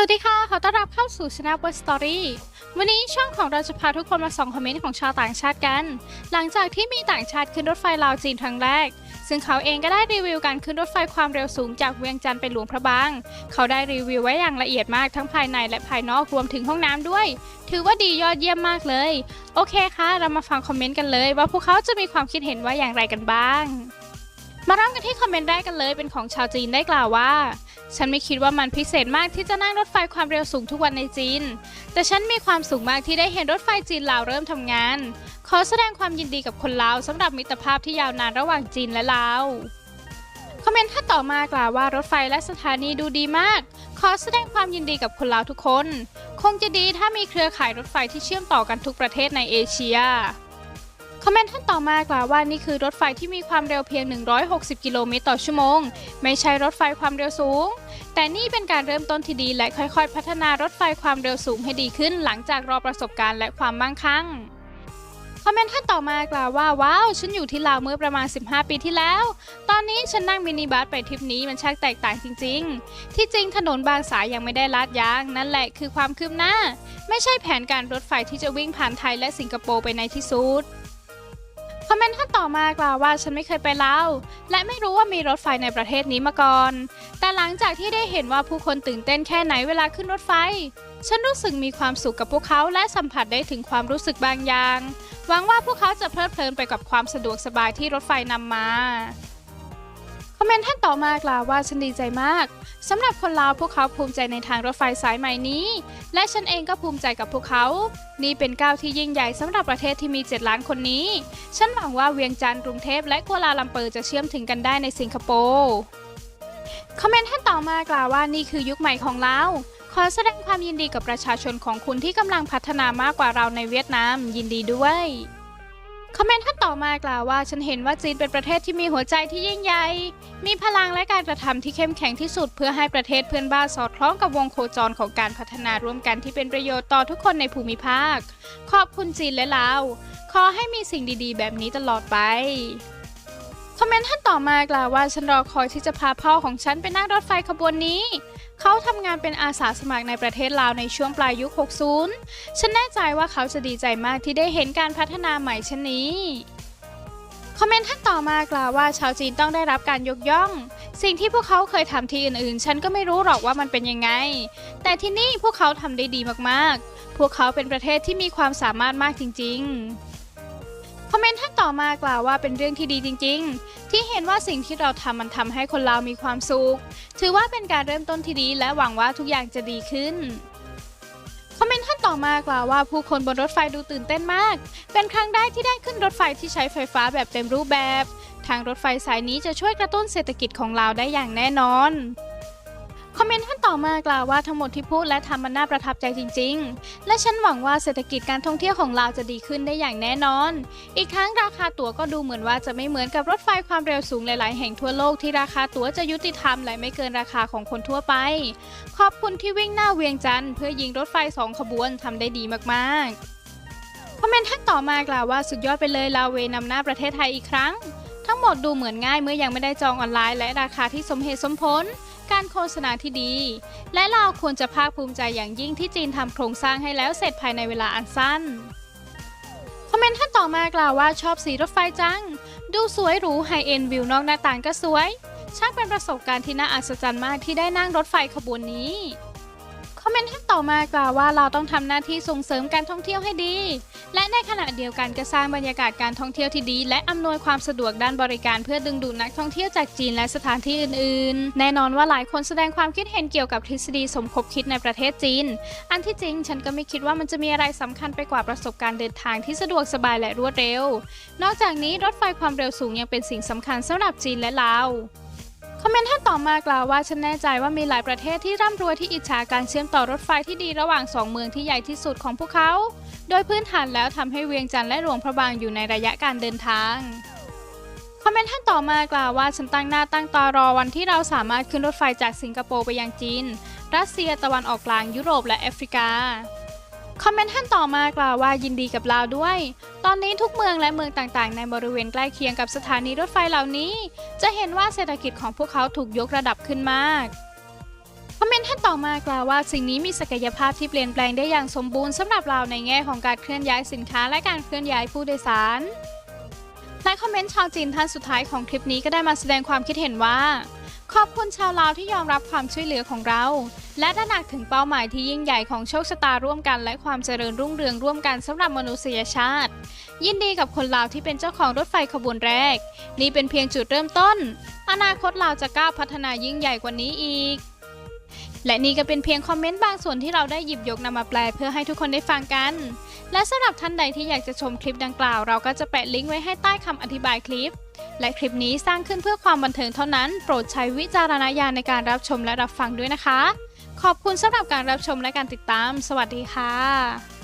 สวัสดีค่ะ ขอต้อนรับเข้าสู่ Channel Word Story วันนี้ช่องของเราจะพาทุกคนมาส่องคอมเมนต์ของชาวต่างชาติกัน หลังจากที่มีต่างชาติขึ้นรถไฟลาวจีนครั้งแรก ซึ่งเขาเองก็ได้รีวิวการขึ้นรถไฟความเร็วสูงจากเวียงจันทร์ไปหลวงพระบาง เขาได้รีวิวไว้อย่างละเอียดมากทั้งภายในและภายนอกรวมถึงห้องน้ำด้วย ถือว่าดียอดเยี่ยมมากเลย โอเคค่ะ เรามาฟังคอมเมนต์กันเลย ว่าพวกเขาจะมีความคิดเห็นว่าอย่างไรกันบ้าง มาเริ่มกันที่คอมเมนต์แรกกันเลยเป็นของชาวจีนได้กล่าวว่า ฉันไม่คิดว่ามันพิเศษมากที่จะนั่งรถไฟความเร็วสูงทุกวันในจีน แต่ฉันมีความสุขมากที่ได้เห็นรถไฟจีนลาวเริ่มทำงาน ขอแสดงความยินดีกับคนลาวสำหรับมิตรภาพที่ยาวนานระหว่างจีนและลาว คอมเมนต์ท่านต่อมากล่าวว่ารถไฟและสถานีดูดีมาก ขอแสดงความยินดีกับคนลาวทุกคน คงจะดีถ้ามีเครือข่ายรถไฟที่เชื่อมต่อกันทุกประเทศในเอเชีย อมเมนต์ท่านต่อมากล่าวว่านี่คือรถไฟที่มีความเร็วเพียง 160 กิโลเมตรต่อชั่วโมง ไม่ใช่รถไฟความเร็วสูง แต่นี่เป็นการเริ่มต้นที่ดีและค่อยๆ พัฒนารถไฟความเร็วสูงให้ดีขึ้น หลังจากรอประสบการณ์และความมั่งคั่งคอมเมนต์ท่านต่อมากล่าวว่าว้าวฉันอยู่ที่ลาวเมื่อประมาณ 15 ปีที่แล้ว ตอนนี้ฉันนั่งมินิบัสไปทริปนี้มันช่างแตกต่างจริง ๆ ที่จริงถนนบางสายยังไม่ได้ลาดยาง นั่นแหละคือความคืบหน้า ไม่ใช่แผนการรถไฟที่จะวิ่งผ่านไทยและสิงคโปร์ไปในที่สุด คอมเมนต์ท่านต่อมากล่าวว่าฉันไม่เคยไปลาวและไม่รู้ว่ามีรถไฟในประเทศนี้มาก่อน แต่หลังจากที่ได้เห็นว่าผู้คนตื่นเต้นแค่ไหนเวลาขึ้นรถไฟ ฉันรู้สึกมีความสุขกับพวกเขาและสัมผัสได้ถึงความรู้สึกบางอย่าง หวังว่าพวกเขาจะเพลิดเพลินไปกับความสะดวกสบายที่รถไฟนำมา คอมเมนต์ท่านต่อมากล่าวว่าฉันดีใจมากสำหรับคนลาวพวกเขาภูมิใจในทางรถไฟสายใหม่นี้ และฉันเองก็ภูมิใจกับพวกเขา นี่เป็นก้าวที่ยิ่งใหญ่สำหรับประเทศที่มี 7 ล้านคนนี้ ฉันหวังว่าเวียงจันทร์กรุงเทพและกัวลาลัมเปอร์จะเชื่อมถึงกันได้ในสิงคโปร์คอมเมนต์ท่านต่อมากล่าวว่านี่คือยุคใหม่ของเราขอแสดงความยินดีกับประชาชนของคุณที่กำลังพัฒนามากกว่าเราในเวียดนามยินดีด้วย คอมเมนต์ท่านต่อมากล่าวว่า ฉันเห็นว่าจีนเป็นประเทศที่มีหัวใจที่ยิ่งใหญ่ มีพลังและการกระทำที่เข้มแข็งที่สุด เพื่อให้ประเทศเพื่อนบ้านสอดคล้องกับวงโคจรของการพัฒนาร่วมกันที่เป็นประโยชน์ต่อทุกคนในภูมิภาค ขอบคุณจีนและลาว ขอให้มีสิ่งดีๆ แบบนี้ตลอดไป คอมเมนต์ท่านต่อมากล่าวว่าฉันรอคอยที่จะพาพ่อของฉันไปนั่งรถไฟขบวนนี้ เขาทำงานเป็นอาสาสมัครในประเทศลาวในช่วงปลายยุค 60 ฉันแน่ใจว่าเขาจะดีใจมากที่ได้เห็นการพัฒนาใหม่เช่นนี้ คอมเมนต์ท่านต่อมากล่าวว่าชาวจีนต้องได้รับการยกย่อง สิ่งที่พวกเขาเคยทำที่อื่นๆ ฉันก็ไม่รู้หรอกว่ามันเป็นยังไง แต่ที่นี่พวกเขาทำได้ดีมากๆ พวกเขาเป็นประเทศที่มีความสามารถมากจริง ๆ มเมนต์ท่านต่อมากล่าวว่าเป็นเรื่องที่ดีจริง ๆ ที่เห็นว่าสิ่งที่เราทำมันทำให้คนเรามีความสุข ถือว่าเป็นการเริ่มต้นที่ดี และหวังว่าทุกอย่างจะดีขึ้นคอมเมนต์ท่านต่อมากล่าวว่าผู้คนบนรถไฟดูตื่นเต้นมาก เป็นครั้งแรกที่ได้ขึ้นรถไฟที่ใช้ไฟฟ้าแบบเต็มรูปแบบ ทางรถไฟสายนี้จะช่วยกระตุ้นเศรษฐกิจของเราได้อย่างแน่นอน คอมเมนต์ท่านต่อมากล่าวว่าทั้งหมดที่พูดและทำมันน่าประทับใจจริง ๆ และฉันหวังว่าเศรษฐกิจการท่องเที่ยวของเราจะดีขึ้นได้อย่างแน่นอน อีกทั้งราคาตั๋วก็ดูเหมือนว่าจะไม่เหมือนกับรถไฟความเร็วสูงหลาย ๆ แห่งทั่วโลกที่ราคาตั๋วจะยุติธรรมและไม่เกินราคาของคนทั่วไป ขอบคุณที่วิ่งหน้าเวียงจันทร์เพื่อยิงรถไฟสองขบวนทำได้ดีมากๆคอมเมนต์ท่านต่อมากล่าวว่าสุดยอดไปเลยลาเวนำหน้าประเทศไทยอีกครั้ง ทั้งหมดดูเหมือนง่ายเมื่อยังไม่ได้จองออนไลน์และราคาที่สมเหตุสมผล การโฆษณาที่ดี และเราควรจะภาคภูมิใจอย่างยิ่งที่จีนทำโครงสร้างให้แล้วเสร็จภายในเวลาอันสั้น คอมเมนต์ท่านต่อมากล่าวว่าชอบสีรถไฟจัง ดูสวยหรูไฮเอ็นวิวนอกหน้าต่างก็สวย ช่างเป็นประสบการณ์ที่น่าอัศจรรย์มากที่ได้นั่งรถไฟขบวนนี้ อมเมนต์ท่านต่อมากล่าวว่าเราต้องทำหน้าที่ส่งเสริมการท่องเที่ยวให้ดี และในขณะเดียวกันก็สร้างบรรยากาศการท่องเที่ยวที่ดี และอำนวยความสะดวกด้านบริการ เพื่อดึงดูดนักท่องเที่ยวจากจีนและสถานที่อื่นๆ แน่นอนว่าหลายคนแสดงความคิดเห็นเกี่ยวกับทฤษฎีสมคบคิดในประเทศจีน อันที่จริงฉันก็ไม่คิดว่ามันจะมีอะไรสำคัญไปกว่าประสบการณ์เดินทางที่สะดวกสบายและรวดเร็ว นอกจากนี้รถไฟความเร็วสูงยังเป็นสิ่งสำคัญสำหรับจีนและลาว คอมเมนต์ท่านต่อมากล่าวว่าฉันแน่ใจว่ามีหลายประเทศที่ร่ำรวยที่อิจฉาการเชื่อมต่อรถไฟที่ดีระหว่างสองเมืองที่ใหญ่ที่สุดของพวกเขา โดยพื้นฐานแล้วทำให้เวียงจันทร์และหลวงพระบางอยู่ในระยะการเดินทางคอมเมนต์ท่านต่อมากล่าวว่าฉันตั้งหน้าตั้งตารอวันที่เราสามารถขึ้นรถไฟจากสิงคโปร์ไปยังจีน รัสเซียตะวันออกกลางยุโรปและแอฟริกาคอมเมนต์ท่านต่อมากล่าวว่ายินดีกับลาวด้วย ตอนนี้ทุกเมืองและเมืองต่างๆ ในบริเวณใกล้เคียงกับสถานีรถไฟเหล่านี้ จะเห็นว่าเศรษฐกิจของพวกเขาถูกยกระดับขึ้นมากคอมเมนต์ท่านต่อมากล่าวว่าสิ่งนี้มีศักยภาพที่เปลี่ยนแปลงได้อย่างสมบูรณ์สำหรับเราในแง่ของการเคลื่อนย้ายสินค้าและการเคลื่อนย้ายผู้โดยสารและคอมเมนต์ชาวจีนท่านสุดท้ายของคลิปนี้ก็ได้มาแสดงความคิดเห็นว่า ขอบคุณชาวลาวที่ยอมรับความช่วยเหลือของเรา และตระหนักถึงเป้าหมายที่ยิ่งใหญ่ของโชคชะตาร่วมกัน และความเจริญรุ่งเรืองร่วมกันสำหรับมนุษยชาติ ยินดีกับคนลาวที่เป็นเจ้าของรถไฟขบวนแรก นี่เป็นเพียงจุดเริ่มต้น อนาคตลาวจะก้าวพัฒนายิ่งใหญ่กว่านี้อีก และนี่ก็เป็นเพียงคอมเมนต์บางส่วนที่เราได้หยิบยกนำมาแปลเพื่อให้ทุกคนได้ฟังกัน และสำหรับท่านใดที่อยากจะชมคลิปดังกล่าว เราก็จะแปะลิงก์ไว้ให้ใต้คำอธิบายคลิป และคลิปนี้สร้างขึ้นเพื่อความบันเทิงเท่านั้น โปรดใช้วิจารณญาณในการรับชมและรับฟังด้วยนะคะ ขอบคุณสำหรับการรับชมและการติดตาม สวัสดีค่ะ